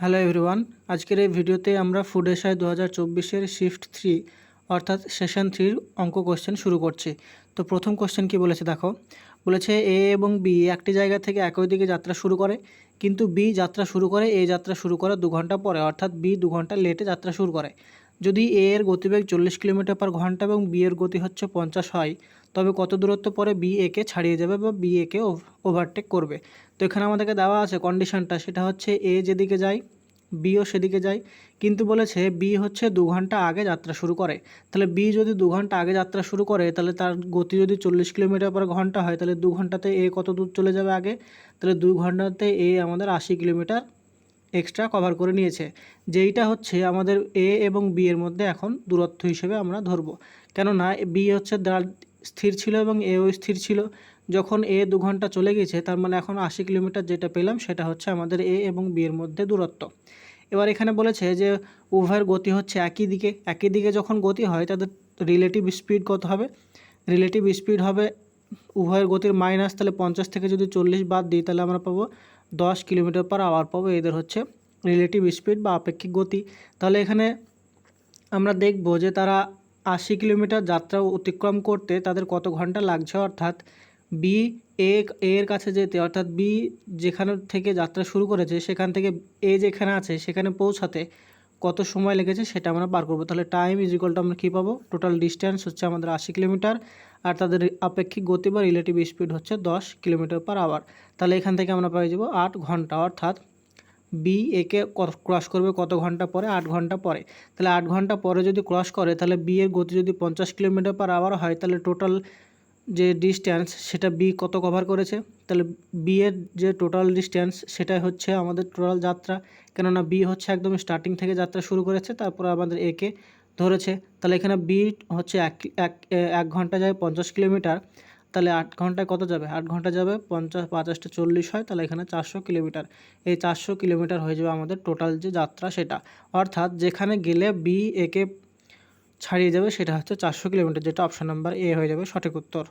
Hello everyone আজকের এই ভিডিওতে আমরা ফুড এশায় দু হাজার চব্বিশের শিফট থ্রি অর্থাৎ সেশন থ্রির অঙ্ক কোশ্চেন শুরু করছি। তো প্রথম কোশ্চেন কি বলেছে দেখো? বলেছে এ এবং বি একটি জায়গা থেকে একই দিকে যাত্রা শুরু করে, কিন্তু বি যাত্রা শুরু করে এ যাত্রা শুরু করে দু ঘণ্টা পরে, অর্থাৎ বি দু ঘণ্টা লেটে যাত্রা শুরু করে। যদি এ এর গতিবেগ চল্লিশ কিলোমিটার পার ঘণ্টা এবং বি এর গতি হচ্ছে পঞ্চাশ হয়, তবে কত দূরত্ব পরে বি একে ছাড়িয়ে যাবে বা বি একে ওভারটেক করবে? তো এখানে আমাদেরকে দেওয়া আছে কন্ডিশনটা সেটা হচ্ছে এ যেদিকে যায় বিও সেদিকে যায়, কিন্তু বলেছে বি হচ্ছে দু ঘণ্টা আগে যাত্রা শুরু করে। তাহলে বি যদি দু ঘণ্টা আগে যাত্রা শুরু করে, তাহলে তার গতি যদি চল্লিশ কিলোমিটার পার ঘণ্টা হয়, তাহলে দু ঘন্টাতে এ কত দূর চলে যাবে আগে? তাহলে দু ঘন্টাতে এ আমাদের আশি কিলোমিটার এক্সট্রা কভার করে নিয়েছে, যেইটা হচ্ছে আমাদের এ এবং বি এর মধ্যে এখন দূরত্ব হিসেবে আমরা ধরবো। কেননা বি হচ্ছে দাঁড় স্থির ছিল এবং এও স্থির ছিল। যখন এ দু ঘণ্টা চলে গেছে, তার মানে এখন আশি কিলোমিটার যেটা পেলাম, সেটা হচ্ছে আমাদের এ এবং বি এর মধ্যে দূরত্ব। এবার এখানে বলেছে যে উভয়ের গতি হচ্ছে একই দিকে। একই দিকে যখন গতি হয়, তাদের রিলেটিভ স্পিড কত হবে? রিলেটিভ স্পিড হবে উভয়ের গতির মাইনাস তাহলে পঞ্চাশ থেকে যদি চল্লিশ বাদ দিই, তাহলে আমরা পাবো দশ কিলোমিটার পার আওয়ার পাবো, এদের হচ্ছে রিলেটিভ স্পিড বা আপেক্ষিক গতি। তাহলে এখানে আমরা দেখব যে তারা আশি কিলোমিটার যাত্রা অতিক্রম করতে তাদের কত ঘণ্টা লাগছে, অর্থাৎ বি এ এর কাছে যেতে, অর্থাৎ বি যেখান থেকে যাত্রা শুরু করেছে, সেখান থেকে এ যেখানে আছে, সেখানে পৌঁছাতে কত সময় লেগেছে সেটা আমরা বার করব। তাহলে টাইম ইজ ইকুয়াল টু আমরা কী পাবো? টোটাল ডিস্ট্যান্স হচ্ছে আমাদের আশি কিলোমিটার আর তাদের আপেক্ষিক গতি বা রিলেটিভ স্পিড হচ্ছে দশ কিলোমিটার পার আওয়ার তাহলে এখান থেকে আমরা পাই যাব আট ঘণ্টা, অর্থাৎ বি একে ক্রস করবে কত ঘণ্টা পরে? আট ঘণ্টা পরে। তাহলে আট ঘণ্টা পরে যদি ক্রস করে, তাহলে বি এর গতি যদি পঞ্চাশ কিলোমিটার পার আওয়ার হয়, তাহলে টোটাল যে ডিস্ট্যান্স সেটা বি কত কভার করেছে, তাহলে বি এর যে টোটাল ডিস্ট্যান্স সেটাই হচ্ছে আমাদের টোটাল যাত্রা, কেননা বি হচ্ছে একদম স্টার্টিং থেকে যাত্রা শুরু করেছে, তারপর আমাদের একে ধরেছে, তাহলে এখানে বি হচ্ছে এক এক এক ঘণ্টা যায় পঞ্চাশ কিলোমিটার, তাহলে আট ঘন্টায় কত যাবে? আট ঘণ্টা যাবে পঞ্চাশ পঞ্চাশটা চল্লিশ হয়, তাহলে এখানে চারশো কিলোমিটার, এই চারশো কিলোমিটার হয়ে যাবে আমাদের টোটাল যে যাত্রা সেটা। অর্থাৎ যেখানে গেলে বি একে ছাড়িয়ে যাবে সেটা হচ্ছে চারশো কিলোমিটার যেটা অপশান নাম্বার এ হয়ে যাবে সঠিক উত্তর।